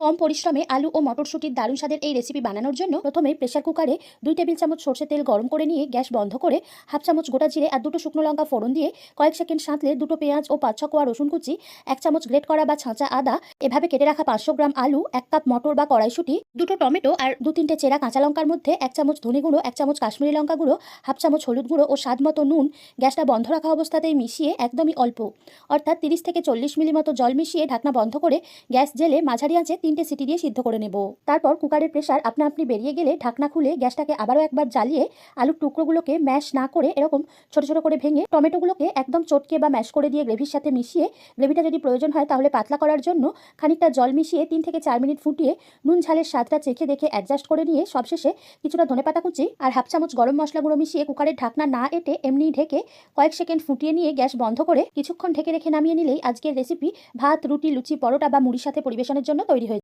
কম পরিশ্রমে আলু ও মটরশুঁটির দারুণ স্বাদের এই রেসিপি বানানোর জন্য প্রথমে প্রেসার কুকারে দুই টেবিল চামচ সর্ষে তেল গরম করে নিয়ে গ্যাস বন্ধ করে হাফ চামচ গোটা জিরে আর দুটো শুকনো লঙ্কা ফোড়ন দিয়ে কয়েক সেকেন্ড সাঁতলে দুটো পেঁয়াজ ও পাঁচ ছ কোয়া রসুন কুচি, এক চামচ গ্রেট করা বা ছাঁচা আদা, এভাবে কেটে রাখা পাঁচশো গ্রাম আলু, এক কাপ মটর বা কড়াইশুঁটি, দুটো টমেটো আর দু তিনটে চেরা কাঁচা লঙ্কার মধ্যে এক চামচ ধনে গুঁড়ো, এক চামচ কাশ্মীরি লঙ্কা গুঁড়ো, হাফ চামচ হলুদ গুঁড়ো ও স্বাদ মতো নুন গ্যাসটা বন্ধ রাখা অবস্থাতেই মিশিয়ে একদমই অল্প। অর্থাৎ তিরিশ থেকে চল্লিশ মিলি মতো জল মিশিয়ে ঢাকনা বন্ধ করে গ্যাস জেলে মাঝারি আঁচে তিনটে সিটি দিয়ে সিদ্ধ করে নেব। তারপর কুকারের প্রেসার আপনা আপনি বেরিয়ে গেলে ঢাকনা খুলে গ্যাসটাকে আবারও একবার জ্বালিয়ে আলুর টুকরোগুলোকে ম্যাশ না করে এরকম ছোট ছোট করে ভেঙে টমেটোগুলোকে একদম চটকে বা ম্যাশ করে দিয়ে গ্রেভির সাথে মিশিয়ে গ্রেভিটা যদি প্রয়োজন হয় তাহলে পাতলা করার জন্য খানিকটা জল মিশিয়ে তিন থেকে চার মিনিট ফুটিয়ে নুন ঝালের স্বাদটা চেখে দেখে অ্যাডজাস্ট করে নিয়ে সবশেষে কিছুটা ধনেপাতা কুচি আর হাফ চামচ গরম মশলা গুঁড়ো মিশিয়ে কুকারের ঢাকনা না এটে এমনি ঢেকে কয়েক সেকেন্ড ফুটিয়ে নিয়ে গ্যাস বন্ধ করে কিছুক্ষণ ঢেকে রেখে নামিয়ে নিলেই আজকের রেসিপি ভাত, রুটি, লুচি, পরোটা বা মুড়ির সাথে পরিবেশনের জন্য তৈরি হয়ে